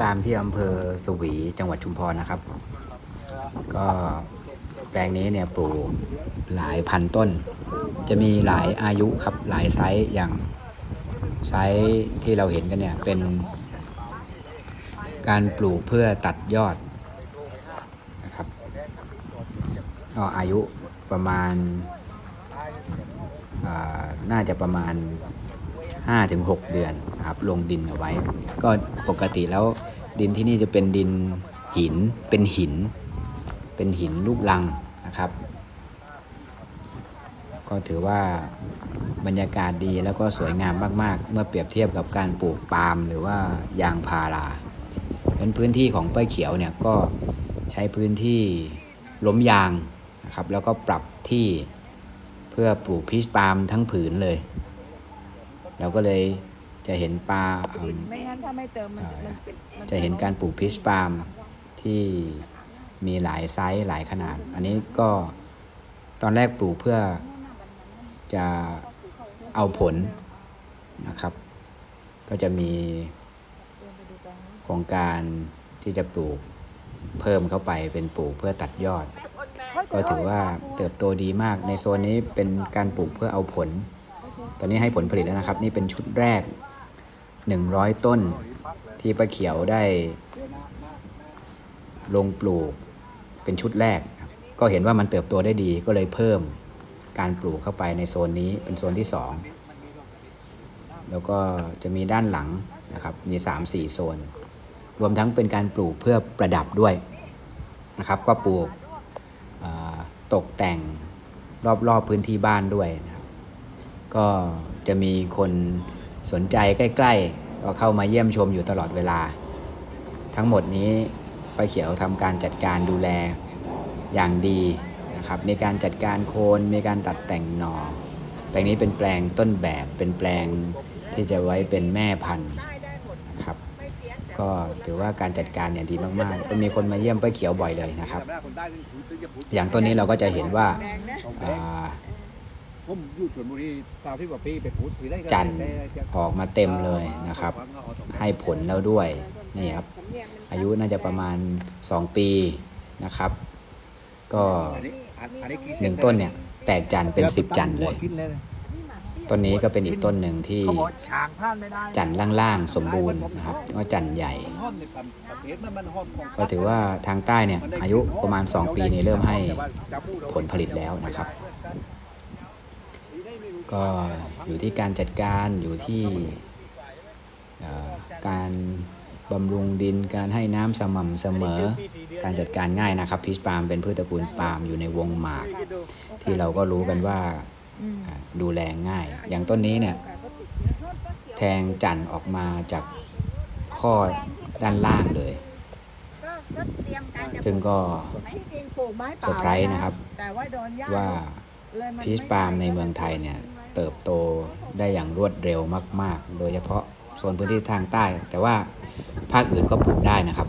ปามที่อำเภอสวีจังหวัดชุมพรนะครับ ก็แปลงนี้เนี่ยปลูกหลายพันต้น จะมีหลายอายุครับหลายไซส์อย่างไซส์ที่เราเห็นกันเนี่ยเป็น การปลูกเพื่อตัดยอดนะครับก็อายุประมาณาน่าจะประมาณ 5-6 เดือนนะครับลงดินเอาไว้ ก็ปกติแล้วดินที่นี่จะเป็นดินหินเป็นหิน เป็นหินลูกลังนะครับ ก็ถือว่าบรรยากาศดีแล้วก็สวยงามมากๆ เมื่อเปรียบเทียบกับการปลูกปาล์มหรือว่ายางพาราเป็นพื้นที่ของป้ายเขียวเนี่ยก็ใช้พื้นที่ล้มยางนะครับ แล้วก็ปรับที่เพื่อปลูกพีชปาล์มทั้งผืนเลย เราก็เลยจะเห็นปลาเอิ่มไม่งั้นถ้าไม่เติมมันเอ่อมันเป็นมันจะเห็นการปลูกพีชปาล์มที่มีหลายไซส์หลายขนาด อันนี้ก็ตอนแรกปลูกเพื่อจะเอาผลนะครับ ก็จะมีโครงการที่จะปลูกเพิ่มเข้าไปเป็นปลูกเพื่อตัดยอด ก็ถือว่าเติบโตดีมากในโซนนี้เป็นการปลูกเพื่อเอาผล ตอนนี้ให้ผลผลิตแล้วนะครับ นี่เป็นชุดแรก 100 ต้นที่ป้าเขียวได้ ลงปลูกเป็นชุดแรก ก็เห็นว่ามันเติบโตได้ดีก็เลยเพิ่มการปลูกเข้าไปในโซนนี้เป็นโซนที่ 2 แล้วก็จะมีด้านหลังนะครับมี 3-4 โซน รวมทั้งเป็นการปลูกเพื่อประดับด้วยนะครับ ก็ปลูกตกแต่งรอบๆพื้นที่บ้านด้วยนะ ก็จะมีคนสนใจใกล้ ๆ ก็เข้ามาเยี่ยมชมอยู่ตลอดเวลา ทั้งหมดนี้ป้าเขียวทำการจัดการดูแลอย่างดีนะครับ มีการจัดการโคนมีการตัดแต่งหน่อ แปลงนี้เป็นแปลงต้นแบบเป็นแปลงที่จะไว้เป็นแม่พันธุ์นะครับ ก็ถือว่าการจัดการเนี่ยดีมากๆก็มีคนมาเยี่ยมป้าเขียวบ่อยเลยนะครับ อย่างต้นนี้เราก็จะเห็นว่า ผมอยู่ชลบุรีสาวที่กว่าปีไปพูดคุยได้จันทร์ออกมาเต็มเลยนะครับ ให้ผลแล้วด้วยนี่ครับสำเนียงมันอายุน่าจะประมาณ 2 ปีนะครับ ก็อันนี้อันนี้กี่หนึ่งต้นเนี่ย แตกจันทร์เป็น 10 จันทร์เลยกินเลยต้นนี้ก็เป็นอีกต้นหนึ่งที่เขาบอกช้างพลาดไม่ได้จันทร์ล่างๆสมบูรณ์นะครับก็จันทร์ใหญ่มันห้อมในประเภทมันมันห้อมของก็ถือว่าทางใต้เนี่ยอายุประมาณ 2 ปีนี้เริ่มให้ผลผลิตแล้วนะครับ ก็อยู่ที่การจัดการอยู่ที่การบำรุงดินการให้น้ำสม่ำเสมอ การจัดการง่ายนะครับพีชปาล์มเป็นพืชตระกูลปาล์มอยู่ในวงหมาก ที่เราก็รู้กันว่าดูแลง่าย อย่างต้นนี้เนี่ยแทงจันทร์ออกมาจากข้อด้านล่างเลย ซึ่งก็เซอร์ไพรส์นะครับว่า พีชปาล์มในเมืองไทยเนี่ยเติบโตได้อย่างรวดเร็วมาก ๆ โดยเฉพาะโซนพื้นที่ทางใต้ แต่ว่าภาคอื่นก็ปลูกได้นะครับ